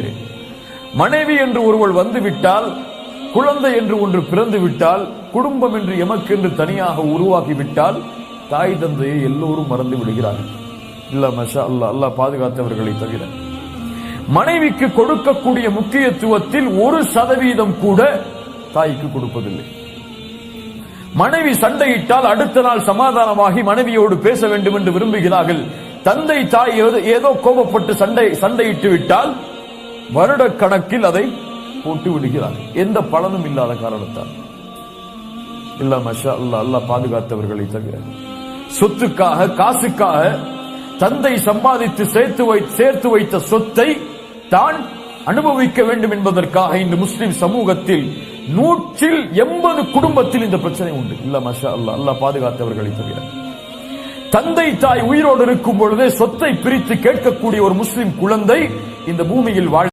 சொல்கிறேன். மனைவி என்று ஒருவள் வந்துவிட்டால் குழந்தை என்று ஒன்று பிறந்து விட்டால் குடும்பம் என்று எமக்கென்று தனியாக உருவாகிவிட்டால் தாய் தந்தையை எல்லோரும் மறந்து விடுகிறார்கள். இல்ல மஷா அல்லா அல்லாஹ் பாதுகாத்தவர்களை தவிர. மனைவிக்கு கொடுக்கக்கூடிய முக்கியத்துவத்தில் ஒரு சதவீதம் கூட தாய்க்கு கொடுப்பதில்லை. மனைவி சண்டையிட்டால் அடுத்த நாள் சமாதானமாகி மனைவியோடு பேச வேண்டும் என்று விரும்புகிறார்கள். தந்தை தாய் ஏதோ கோபப்பட்டு சண்டை சண்டையிட்டு விட்டால் வருட கணக்கில் அதை போட்டு விடுகிறார்கள் எந்த பலனும் இல்லாத காரணத்தால். இல்ல மஷா அல்லாஹ் அல்லாஹ் பாதுகாத்தவர்களை தவிர. சொத்துக்காக காசுக்காக தந்தை சம்பாதித்து சேர்த்து வை சேர்த்து வைத்த சொத்தை தான் அனுபவிக்க வேண்டும் என்பதற்காக இந்த முஸ்லிம் சமூகத்தில் நூற்றில் எண்பது குடும்பத்தில் இந்த பிரச்சனை உண்டு. இல்ல மஷா அல்லாஹ் அல்லாஹ் பாதுகாத்தவர்களை தவிர. தந்தை தாய் உயிரோடு இருக்கும் பொழுதே சொத்தை பிரித்து கேட்கக்கூடிய ஒரு முஸ்லிம் குழந்தை இந்த பூமியில் வாழ்